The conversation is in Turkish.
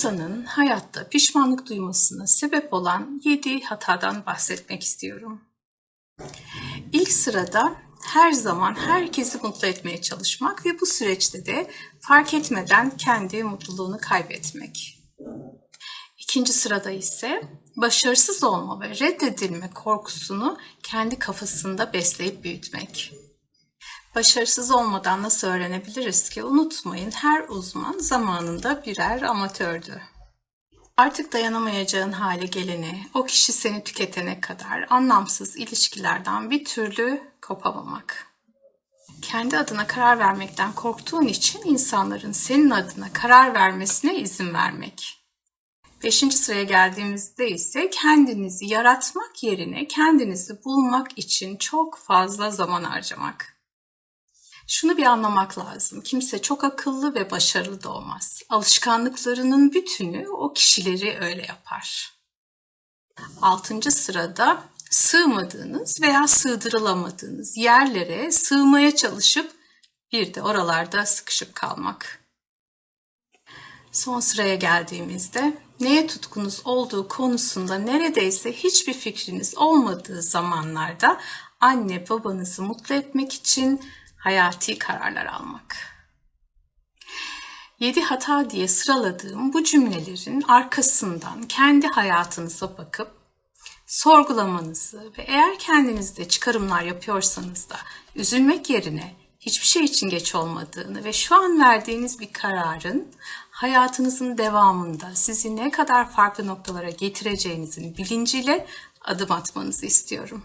İnsanın hayatta pişmanlık duymasına sebep olan 7 hatadan bahsetmek istiyorum. İlk sırada her zaman herkesi mutlu etmeye çalışmak ve bu süreçte de fark etmeden kendi mutluluğunu kaybetmek. İkinci sırada ise başarısız olma ve reddedilme korkusunu kendi kafasında besleyip büyütmek. Başarısız olmadan nasıl öğrenebiliriz ki? Unutmayın her uzman zamanında birer amatördü. Artık dayanamayacağın hale geleni, o kişi seni tüketene kadar anlamsız ilişkilerden bir türlü kopamamak. Kendi adına karar vermekten korktuğun için insanların senin adına karar vermesine izin vermek. Beşinci sıraya geldiğimizde ise kendinizi yaratmak yerine kendinizi bulmak için çok fazla zaman harcamak. Şunu bir anlamak lazım. Kimse çok akıllı ve başarılı da olmaz. Alışkanlıklarının bütünü o kişileri öyle yapar. Altıncı sırada sığmadığınız veya sığdırılamadığınız yerlere sığmaya çalışıp bir de oralarda sıkışıp kalmak. Son sıraya geldiğimizde neye tutkunuz olduğu konusunda neredeyse hiçbir fikriniz olmadığı zamanlarda anne babanızı mutlu etmek için hayati kararlar almak. 7 hata diye sıraladığım bu cümlelerin arkasından kendi hayatınıza bakıp sorgulamanızı ve eğer kendinizde çıkarımlar yapıyorsanız da üzülmek yerine hiçbir şey için geç olmadığını ve şu an verdiğiniz bir kararın hayatınızın devamında sizi ne kadar farklı noktalara getireceğinizin bilinciyle adım atmanızı istiyorum.